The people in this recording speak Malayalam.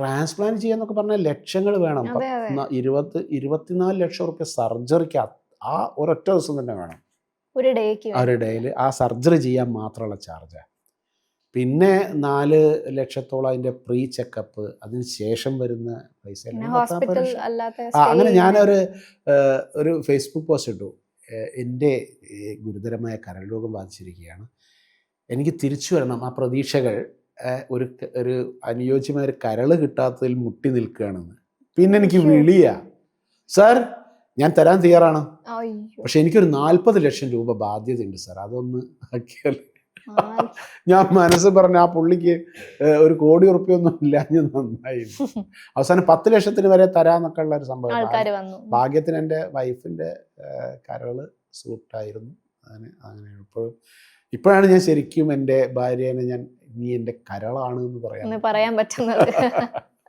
ട്രാൻസ്പ്ലാന്റ് ചെയ്യാന്നൊക്കെ പറഞ്ഞാൽ ലക്ഷങ്ങൾ വേണം. അതെ അതെ. ന- ഇരുപത് ഇരുപത്തിനാല് ലക്ഷം റുപ്യ സർജറിക്ക് ആ ഒരൊറ്റ ദിവസം തന്നെ വേണം. ഒരു ഡേക്ക് ഒരു ഡേയിൽ ആ സർജറി ചെയ്യാൻ മാത്രമുള്ള ചാർജ്. പിന്നെ നാല് ലക്ഷത്തോളം അതിന്റെ പ്രീ ചെക്കപ്പ് അതിന് ശേഷം വരുന്ന പൈസ അങ്ങനെ ഞാനൊരു ഒരു ഫേസ്ബുക്ക് പോസ്റ്റ് ഇട്ടു. എന്റെ ഗുരുതരമായ കരൾ രോഗം ബാധിച്ചിരിക്കുകയാണ്. എനിക്ക് തിരിച്ചു വരണം ആ പ്രതീക്ഷകൾ. ഒരു ഒരു അനുയോജ്യമായ ഒരു കരൾ കിട്ടാത്തതിൽ മുട്ടി നിൽക്കുകയാണെന്ന്. പിന്നെ എനിക്ക് വിളിയ. സാർ ഞാൻ തരാൻ തയ്യാറാണ്. പക്ഷെ എനിക്കൊരു നാൽപ്പത് ലക്ഷം രൂപ ബാധ്യതയുണ്ട് സാർ. അതൊന്ന് ആക്കിയാൽ ഞാൻ മനസ്സ് പറഞ്ഞ ആ പുള്ളിക്ക് ഒരു കോടി ഉറുപ്പിയൊന്നും ഇല്ലാഞ്ഞ് നന്നായി. അവസാനം പത്ത് ലക്ഷത്തിന് വരെ തരാന്നൊക്കെ ഉള്ള ഒരു സംഭവം. ഭാഗ്യത്തിന് എന്റെ വൈഫിന്റെ കരൾ സൂട്ടായിരുന്നു. അങ്ങനെ അങ്ങനെ. ഇപ്പോഴും ഇപ്പോഴാണ് ഞാൻ ശരിക്കും എന്റെ ഭാര്യേനെ ഞാൻ നീ എന്റെ കരളാണ് എന്ന് പറയാൻ പറയാൻ പറ്റുന്നത്.